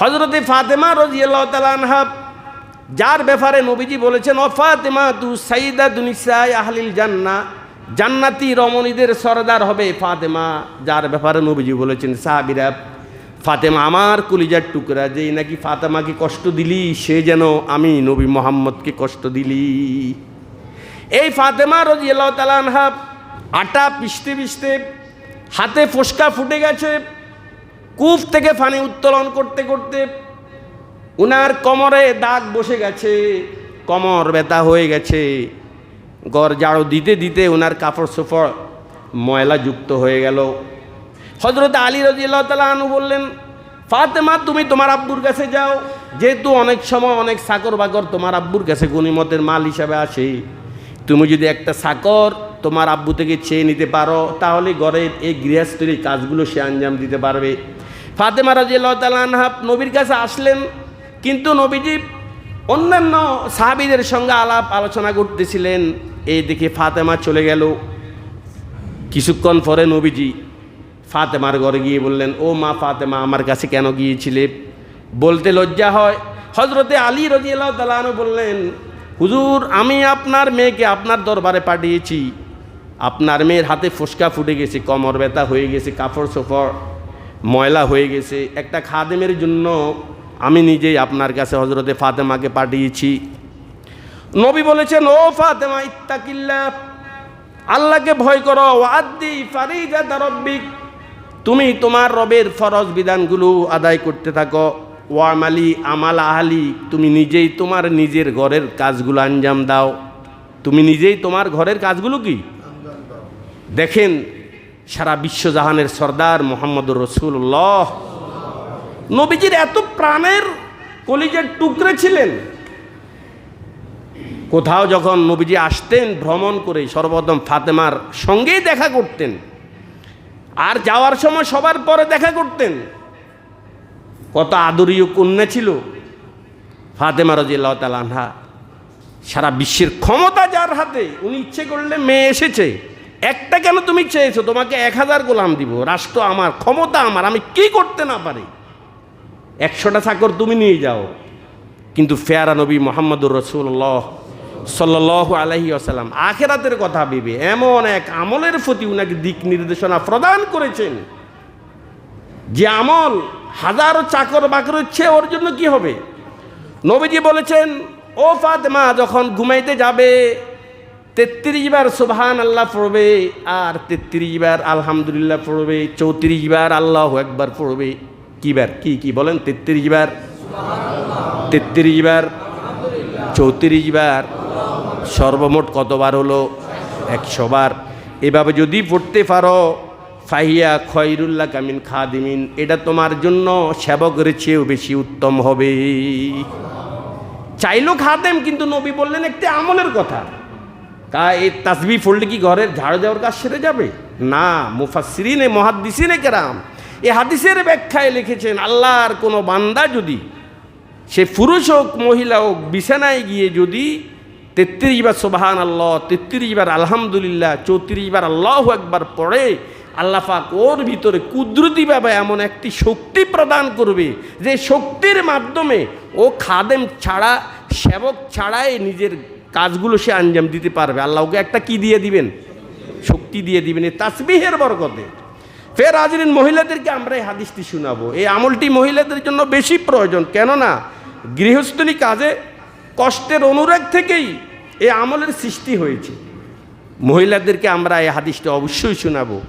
হজরতে ফাতেমা রাজিয়াল্লাহু তাআলা আনহা, যার ব্যাপারে নবীজি বলেছেন ও ফাতেমা, তু সাইদা দুনিসাই আহলিল জান্না জান্নাতি রমণীদের সরদার হবে ফাতেমা। যার ব্যাপারে নবীজি বলেছেন, সাহাবিরা, ফাতেমা আমার কলিজার টুকরা, যেই নাকি ফাতেমাকে কষ্ট দিলি, সে যেন আমি নবী মোহাম্মদকে কষ্ট দিলি। এই ফাতেমা রাজিয়াল্লাহ তাআলা আনহা, আটা পিষতে পিষতে হাতে ফোসকা ফুটে গেছে। কূপ থেকে পানি উত্তোলন করতে করতে উনার কোমরে দাগ বসে গেছে, কোমর ব্যথা হয়ে গেছে। গড় জাড়ো দিতে দিতে উনার কাপড় সোপড় ময়লা যুক্ত হয়ে গেল। হজরত আলী রাজিয়াল্লাহ তালা আনু বললেন, ফাতেমা, তুমি তোমার আব্বুর কাছে যাও। যেহেতু অনেক সময় অনেক সাকর বাকর তোমার আব্বুর কাছে গণিমতের মাল হিসাবে আসে, তুমি যদি একটা সাকর তোমার আব্বু থেকে চেয়ে নিতে পারো, তাহলে ঘরের এই গৃহস্থের কাজগুলো সে আঞ্জাম দিতে পারবে। ফাতেমা রাজিয়াল্লাহ তালা আনহা নবীর কাছে আসলেন, কিন্তু নবীজি অন্যান্য সাহাবিদের সঙ্গে আলাপ আলোচনা করতেছিলেন। এই দেখে ফাতেমা চলে গেল। কিছুক্ষণ পরে নবীজি ফাতেমার ঘরে গিয়ে বললেন, ও মা ফাতেমা, আমার কাছে কেন গিয়েছিলে? বলতে লজ্জা হয়। হজরতে আলী রজিয়াল্লাহ তালানো বললেন, হুজুর, আমি আপনার মেয়েকে আপনার দরবারে পাঠিয়েছি। আপনার মেয়ের হাতে ফুসকা ফুটে গেছে, কমর ব্যথা হয়ে গেছে, কাপড় চোপড় ময়লা হয়ে গেছে। একটা খাদেমের জন্য আমি নিজেই আপনার কাছে হজরতে ফাতেমাকে পাঠিয়েছি। নবী বলেছেন, ও ফাতেমা, ইত্তাকিল্লা, আল্লাহকে ভয় করো, ওয়াদ্দি ফারিজা দারব্বিক তুমি তোমার রবের ফরজ বিধানগুলো আদায় করতে থাকো। ওয়ামালি আমাল আহালি, তুমি নিজেই তোমার নিজের ঘরের কাজগুলো আঞ্জাম দাও। তুমি নিজেই তোমার ঘরের কাজগুলো কি? দেখেন, সারা বিশ্বজাহানের সর্দার মোহাম্মদুর রসুল্লাহ নবীজির এত প্রাণের কলিজের টুকরে ছিলেন। কোথাও যখন নবীজি আসতেন, ভ্রমণ করে সর্বপ্রথম ফাতেমার সঙ্গেই দেখা করতেন। আর যাওয়ার সময় সবার পরে দেখা করতেন। কত আদরীয় কন্যা ছিল। ফাতেমা রাজিয়াল্লাহ তালানহা সারা বিশ্বের ক্ষমতা যার হাতে, উনি ইচ্ছে করলে মেয়ে এসেছে। একটা কেন তুমি চেয়েছো? তোমাকে এক হাজার গোলাম দিব। রাষ্ট্র আমার, ক্ষমতা আমার, আমি কি করতে না পারি? একশোটা চাকর তুমি নিয়ে যাও। কিন্তু ফেয়ারা নবী মোহাম্মদুর রসুল্লাহ সাল্লাহ আলহি আসালাম আখেরাতের কথা ভেবে এমন এক আমলের প্রতি উনাকে দিক নির্দেশনা প্রদান করেছেন যে আমল হাজারো চাকর বাকর হচ্ছে ওর জন্য কি হবে? নবীজি বলেছেন, ও ফাতেমা, যখন ঘুমাইতে যাবে তেত্রিশ বার সুবহান আল্লাহ পড়বে, আর তেত্রিশ বার আলহামদুলিল্লাহ পড়বে, চৌত্রিশ বার আল্লাহ একবার পড়বে। কি বার? কি কি বলেন? তেত্রিশ বার? তেত্রিশ বার? চৌত্রিশ বার? সর্বমোট কতবার হলো? একশো বার। এভাবে যদি পড়তে পারো, ফাহিয়া খয়রুল্লাহ কামিন খাদিমিন, এটা তোমার জন্য সেবকের চেয়েও বেশি উত্তম হবে। চাইলো খাদেম, কিন্তু নবী বললেন একটি আমলের কথা। তা এই তাসবি ফোল্ডে কি ঘরের ঝাড়ু দেওয়ার কাজ সেরে যাবে? না মুফাসরিনে মহাদ্দিসিনে কেরাম। এ হাদিসের ব্যাখ্যায় লিখেছেন, আল্লাহর কোনো বান্দা যদি, সে পুরুষ হোক, মহিলা হোক, বিছানায় গিয়ে যদি তেত্রিশ বার সোবাহান আল্লাহ তেত্রিশ বার আলহামদুলিল্লাহ, চৌত্রিশ বার আল্লাহ একবার পড়ে, আল্লাহ পাক ওর ভিতরে কুদরতিভাবে এমন একটি শক্তি প্রদান করবে যে শক্তির মাধ্যমে ও খাদেম ছাড়া, সেবক ছাড়াই নিজের কাজগুলো সে আঞ্জাম দিতে পারবে। আল্লাহ ওকে একটা কি দিয়ে দিবেন? শক্তি দিয়ে দিবেন। এই তাসবিহের বরকতে। ফের হাজরিন, মহিলাদেরকে আমরা এই হাদিসটি শোনাবো। এই আমলটি মহিলাদের জন্য বেশি প্রয়োজন। কেননা, গৃহস্থলী কাজে কষ্টের অনুরাগ থেকেই এই আমলের সৃষ্টি হয়েছে। মহিলাদেরকে আমরা এই হাদিসটা অবশ্যই শোনাবো।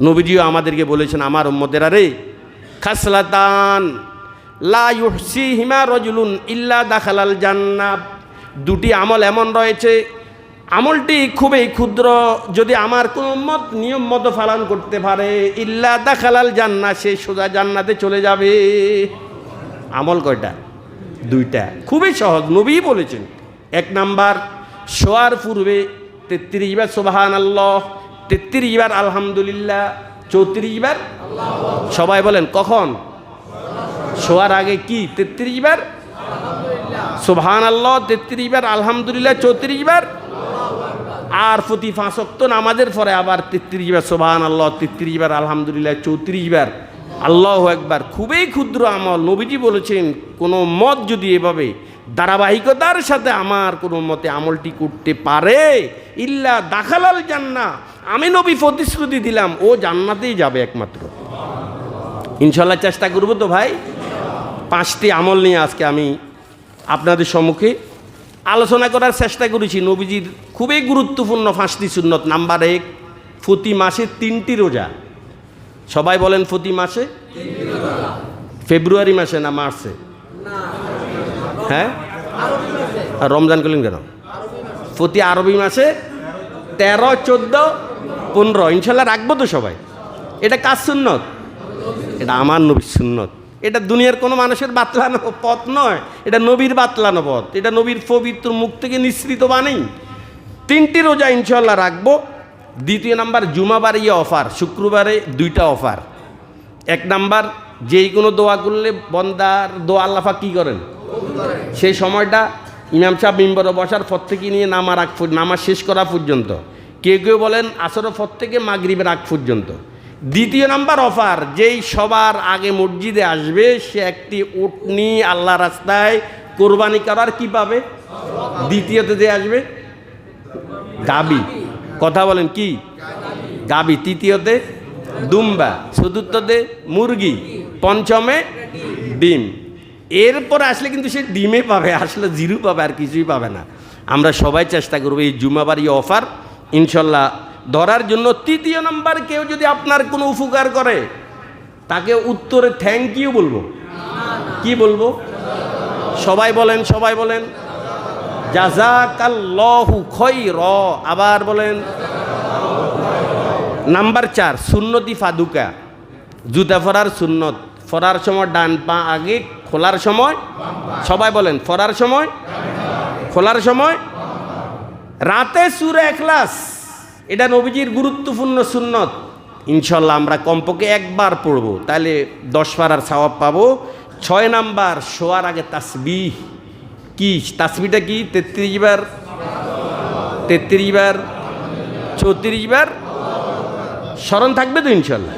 নবীজিও আমাদেরকে বলেছেন, আমার উম্মদের আরে খাসলাতান, লা ইউহসি হিমা রজুলুন ইল্লা দাখালাল জান্নাব দুটি আমল এমন রয়েছে। আমলটি খুবই ক্ষুদ্র, যদি আমার কোনো মত নিয়ম মতো পালন করতে পারে, ইল্লা দাখালাল জান্না সে সোজা জান্নাতে চলে যাবে। আমল কয়টা? দুইটা। খুবই সহজ, নবী বলেছেন, এক নাম্বার, শোয়ার পূর্বে তেত্রিশ বার সোবাহান আল্লাহ তেত্রিশ বার আলহামদুলিল্লাহ, চৌত্রিশ বার? সবাই বলেন, কখন? শোয়ার আগে কি? তেত্রিশ বার? সোবহান আল্লাহ তেত্রিশ বার, আলহামদুলিল্লাহ, চৌত্রিশ বার। আর প্রতি ফাঁসক্ত নামাজের পরে আবার তেত্রিশ বার সোবহান আল্লাহ তেত্রিশ বার, আলহামদুলিল্লাহ, চৌত্রিশ বার। আল্লাহ একবার খুবই ক্ষুদ্র আমল। নবীজি বলেছেন, কোনো মত যদি এভাবে ধারাবাহিকতার সাথে আমার কোনো মতে আমলটি করতে পারে, ইল্লা দাখালাল জান্না আমি নবী প্রতিশ্রুতি দিলাম, ও জান্নাতেই যাবে একমাত্র। ইনশাল্লাহ চেষ্টা করব তো ভাই। পাঁচটি আমল নিয়ে আজকে আমি আপনাদের সম্মুখে আলোচনা করার চেষ্টা করেছি। নবীজির খুবই গুরুত্বপূর্ণ পাঁচটি সুন্নত। নাম্বার এক, প্রতি মাসে তিনটি রোজা। সবাই বলেন প্রতি মাসে? ফেব্রুয়ারি মাসে না মার্চে? হ্যাঁ? আর রমজান করলেন কেন? প্রতি আরবি মাসে তেরো, চোদ্দ, পনেরো। ইনশাল্লাহ রাখব তো সবাই। এটা কাজ সুন্নত? এটা আমার নবীর সুন্নত। এটা দুনিয়ার কোনো মানুষের বাতলানো পথ নয়, এটা নবীর বাতলানো পথ। এটা নবীর পবিত্র মুখ থেকে নিঃসৃত বাণী। তিনটি রোজা ইনশাল্লাহ রাখব। দ্বিতীয় নাম্বার জুমাবার ইয়ে অফার। শুক্রবারে দুইটা অফার। এক নাম্বার, যেই কোনো দোয়া করলে বন্দার দোয়া আল্লাফা কী করেন? সেই সময়টা ইমাম সাহেব মিম্বরে বসার পর থেকে নিয়ে নামার আগ নামা শেষ করা পর্যন্ত। কেউ কেউ বলেন, আসরের পর থেকে মাগরিবের আগ পর্যন্ত। দ্বিতীয় নাম্বার অফার, যেই সবার আগে মসজিদে আসবে, সে একটি উটনি আল্লাহ রাস্তায় কোরবানি করার কি পাবে? দ্বিতীয়তে যে আসবে, গাবি। কথা বলেন কি? গাবি। তৃতীয়তে, দুম্বা। চতুর্থতে, মুরগি। পঞ্চমে, ডিম। এরপর আসলে কিন্তু সে ডিমে পাবে, আসলে জিরু পাবে, আর কিছুই পাবে না। আমরা সবাই চেষ্টা করব এই জুমাবারি অফার। ইনশাল্লাহ ধরার জন্য তৃতীয় নাম্বার কেউ যদি আপনার কোনো উপকার করে, তাকে উত্তরে থ্যাংক ইউ বলব। কি বলব? সবাই বলেন সবাই বলেন খৈর। আবার বলেন, নাম্বার চার, সুন্নতি ফাদুকা। জুতা ফরার সুন্নত। ফরার সময় ডান পা আগে, খোলার সময়, সবাই বলেন, ফরার সময়? খোলার সময়, রাতে সুরে এখলাস এটা নবীজির গুরুত্বপূর্ণ সুন্নত। ইনশাল্লাহ আমরা কমপক্ষে একবার পড়ব, তাহলে দশ আর সওয়াব পাবো। ছয় নাম্বার, শোয়ার আগে তাসবি কি? তাসবিটা কি? তেত্রিশ বার? তেত্রিশ বার? চৌত্রিশ বার? স্মরণ থাকবে তো ইনশাল্লাহ